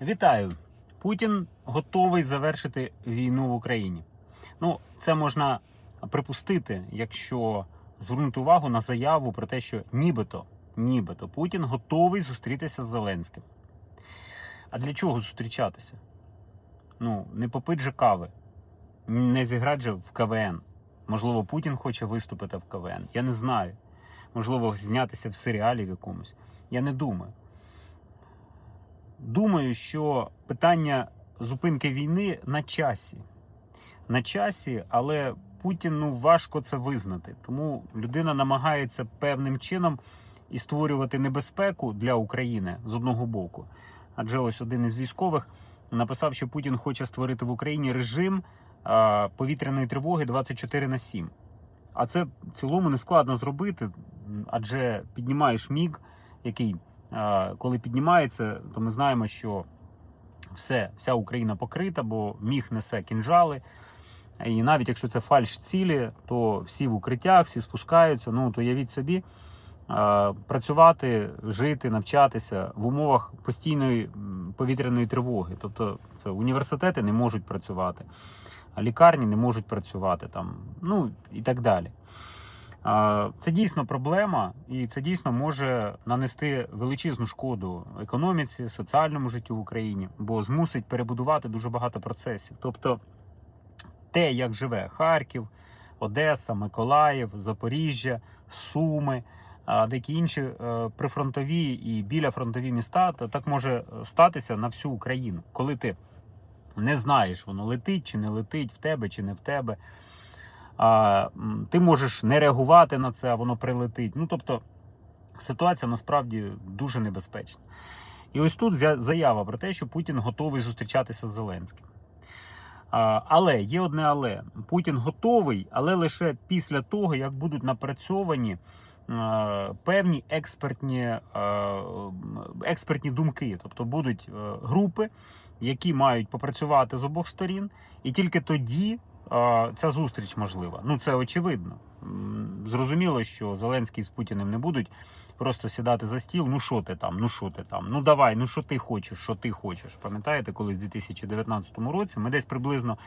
Вітаю! Путін готовий завершити війну в Україні. Ну, це можна припустити, якщо звернути увагу на заяву про те, що нібито, нібито Путін готовий зустрітися з Зеленським. А для чого зустрічатися? Ну, не попить же кави, не зіграти же в КВН. Можливо, Путін хоче виступити в КВН. Я не знаю. Можливо, знятися в серіалі в якомусь. Я не думаю. Думаю, що питання зупинки війни на часі. На часі, але Путіну важко це визнати. Тому людина намагається певним чином і створювати небезпеку для України з одного боку. Адже ось один із військових написав, що Путін хоче створити в Україні режим повітряної тривоги 24 на 7. А це в цілому не складно зробити, адже піднімаєш міг, який коли піднімається, то ми знаємо, що все, вся Україна покрита, бо міг несе кінжали. І навіть якщо це фальш цілі, то всі в укриттях, всі спускаються. Ну то явіть собі працювати, жити, навчатися в умовах постійної повітряної тривоги. Тобто це університети не можуть працювати, лікарні не можуть працювати там, ну і так далі. Це дійсно проблема, і це дійсно може нанести величезну шкоду економіці, соціальному життю в Україні, бо змусить перебудувати дуже багато процесів. Тобто, те, як живе Харків, Одеса, Миколаїв, Запоріжжя, Суми, деякі інші е, прифронтові і біляфронтові міста, то так може статися на всю Україну, коли ти не знаєш, воно летить чи не летить в тебе, чи не в тебе. А, ти можеш не реагувати на це, а воно прилетить. Ну тобто ситуація насправді дуже небезпечна. І ось тут заява про те, що Путін готовий зустрічатися з Зеленським. Але є одне але Путін готовий, але лише після того, як будуть напрацьовані певні експертні, експертні думки, тобто будуть е, групи, які мають попрацювати з обох сторін, і тільки тоді ця зустріч можлива. Ну це очевидно. Зрозуміло, що Зеленський з Путіним не будуть просто сідати за стіл. Ну що ти там? Ну що ти там? Ну давай, ну що ти хочеш, що ти хочеш. Пам'ятаєте, коли в 2019 році ми десь приблизно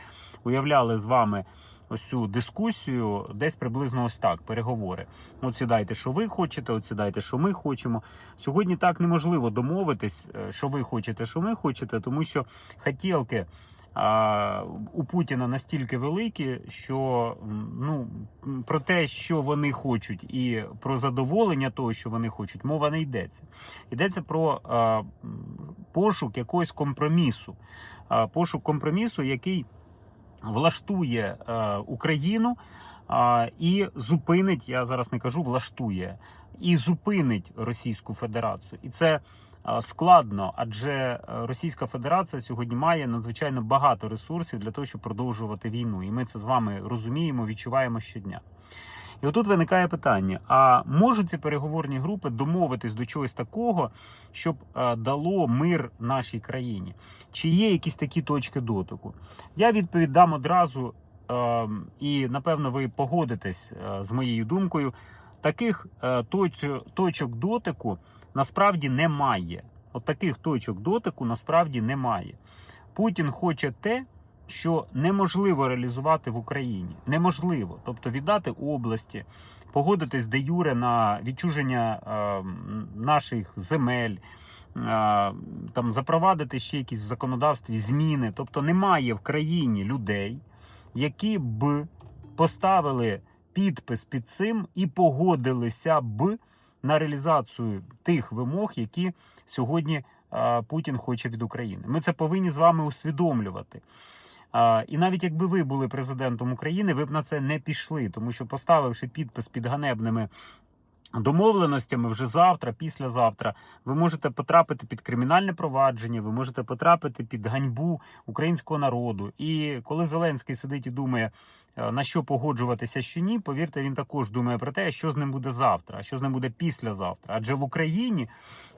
уявляли з вами ось цю дискусію, десь приблизно ось так, переговори. От сідайте, що ви хочете, от сідайте, що ми хочемо. Сьогодні так неможливо домовитись, е, що ви хочете, що ми хочете, тому що хотілки. У Путіна настільки великі, що ну про те, що вони хочуть, і про задоволення того, що вони хочуть, мова не йдеться. Йдеться про пошук якогось компромісу, пошук компромісу, який влаштує Україну і зупинить. Я зараз не кажу, влаштує і зупинить Російську Федерацію, і це складно, адже е, Російська Федерація сьогодні має надзвичайно багато ресурсів для того, щоб продовжувати війну. І ми це з вами розуміємо, відчуваємо щодня. І отут виникає питання: а можуть ці переговорні групи домовитись до чогось такого, щоб е, дало мир нашій країні? Чи є якісь такі точки дотику? Я відповідь дам одразу, е, і напевно ви погодитесь е, з моєю думкою. Таких точ- точок дотику насправді немає. От таких точок дотику насправді немає. Путін хоче те, що неможливо реалізувати в Україні. Неможливо. Тобто віддати області, погодитись де юре на відчуження е, наших земель, е, там запровадити ще якісь в законодавстві зміни. Тобто немає в країні людей, які б поставили підпис під цим і погодилися б на реалізацію тих вимог, які сьогодні е, Путін хоче від України. Ми це повинні з вами усвідомлювати. І навіть якби ви були президентом України, ви б на це не пішли, тому що поставивши підпис під ганебними домовленостями вже завтра, післязавтра, ви можете потрапити під кримінальне провадження, ви можете потрапити під ганьбу українського народу. І коли Зеленський сидить і думає, е, на що погоджуватися, що ні, повірте, він також думає про те, що з ним буде завтра, а що з ним буде післязавтра. Адже в Україні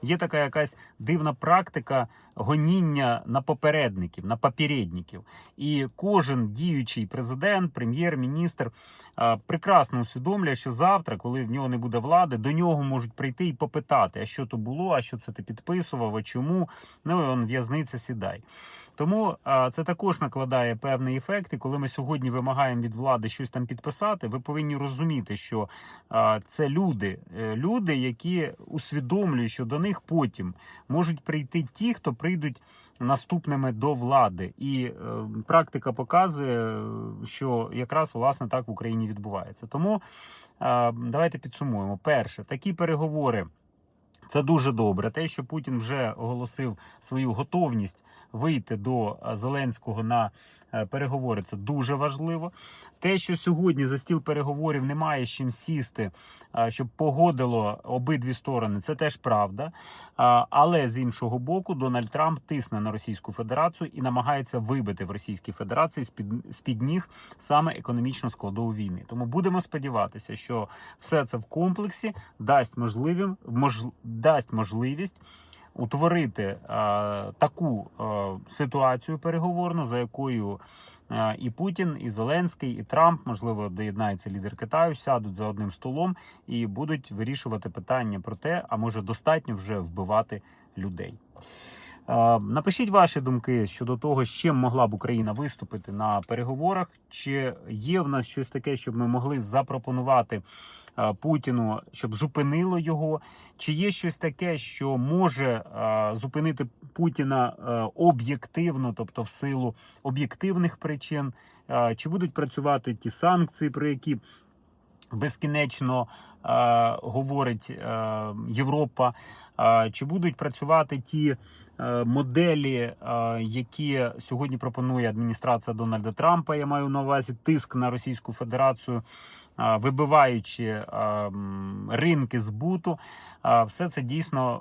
є така якась дивна практика гоніння на попередників, на попередників. І кожен діючий президент, прем'єр-міністр е, прекрасно усвідомлює, що завтра, коли в нього не буде влади, до нього можуть прийти і попитати, а що то було, а що це ти підписував, а чому. Ну і он в'язниця сідай. Тому це також накладає певний ефект. І коли ми сьогодні вимагаємо від влади щось там підписати, ви повинні розуміти, що це люди, е, люди, які усвідомлюють, що до них потім можуть прийти ті, хто прийдуть наступними до влади. І е, практика показує, що якраз власне так в Україні відбувається. Тому давайте підсумуємо. Перше, такі переговори. Це дуже добре. Те, що Путін вже оголосив свою готовність вийти до е, Зеленського на е, переговори, це дуже важливо. Те, що сьогодні за стіл переговорів немає з чим сісти, е, щоб погодило обидві сторони, це теж правда. Але з іншого боку, Дональд Трамп тисне на Російську Федерацію і намагається вибити в Російській Федерації з-під з-під ніг саме економічну складову війни. Тому будемо сподіватися, що все це в комплексі дасть можливим мож, дасть можливість утворити е, таку е, ситуацію переговорну, за якою е, і Путін, і Зеленський, і Трамп, можливо, доєднається лідер Китаю, сядуть за одним столом і будуть вирішувати питання про те, а може достатньо вже вбивати людей. Напишіть ваші думки щодо того, з чим могла б Україна виступити на переговорах. Чи є в нас щось таке, щоб ми могли запропонувати Путіну, щоб зупинило його? Чи є щось таке, що може зупинити Путіна е, об'єктивно, тобто в силу об'єктивних причин? Чи будуть працювати ті санкції, про які безкінечно е, говорить е, Європа? Е, Чи будуть працювати ті е, моделі, е, які сьогодні пропонує адміністрація Дональда Трампа? Я маю на увазі тиск на Російську Федерацію, е, вибиваючи е, ринки збуту? Все це дійсно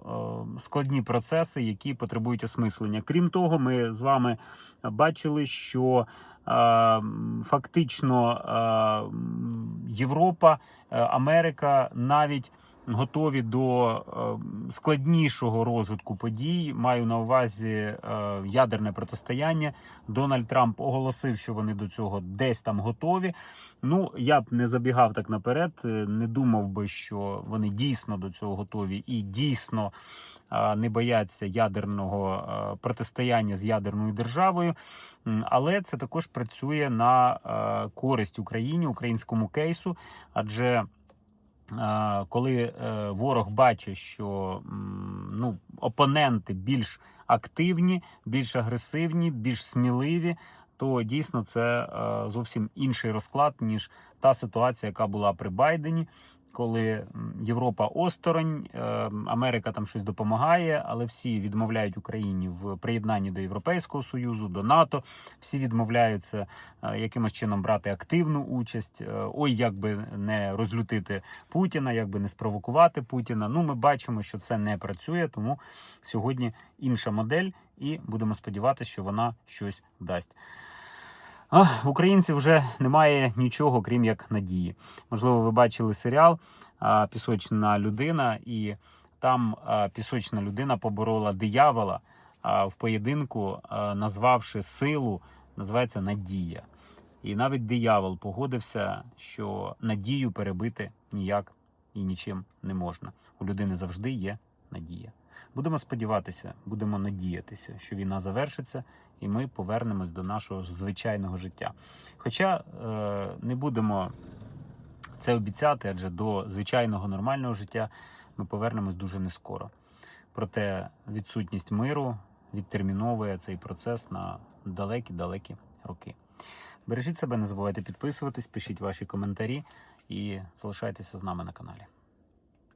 е, складні процеси, які потребують осмислення. Крім того, ми з вами бачили, що е, фактично е, Європа, Америка навіть готові до е, складнішого розвитку подій. Маю на увазі е, ядерне протистояння. Дональд Трамп оголосив, що вони до цього десь там готові. Ну я б не забігав так наперед, е, не думав би, що вони дійсно до цього готові і дійсно е, не бояться ядерного протистояння з ядерною державою. Але це також працює на користь Україні, українському кейсу, адже коли е, ворог бачить, що ну, опоненти більш активні, більш агресивні, більш сміливі, то дійсно це е, зовсім інший розклад, ніж та ситуація, яка була при Байдені. Коли Європа осторонь, е, Америка там щось допомагає, але всі відмовляють Україні в приєднанні до Європейського союзу, до НАТО. Всі відмовляються е, якимось чином брати активну участь. Е, Ой, як би не розлютити Путіна, як би не спровокувати Путіна. Ну, ми бачимо, що це не працює, тому сьогодні інша модель, і будемо сподіватися, що вона щось дасть. В українців вже немає нічого, крім як надії. Можливо, ви бачили серіал Пісочна людина, і там пісочна людина поборола диявола в поєдинку, назвавши силу, називається Надія. І навіть диявол погодився, що надію перебити ніяк і нічим не можна. У людини завжди є надія. Будемо сподіватися, будемо надіятися, що війна завершиться, і ми повернемось до нашого звичайного життя. Хоча е, не будемо це обіцяти, адже до звичайного нормального життя ми повернемось дуже нескоро. Проте відсутність миру відтерміновує цей процес на далекі-далекі роки. Бережіть себе, не забувайте підписуватись, пишіть ваші коментарі і залишайтеся з нами на каналі.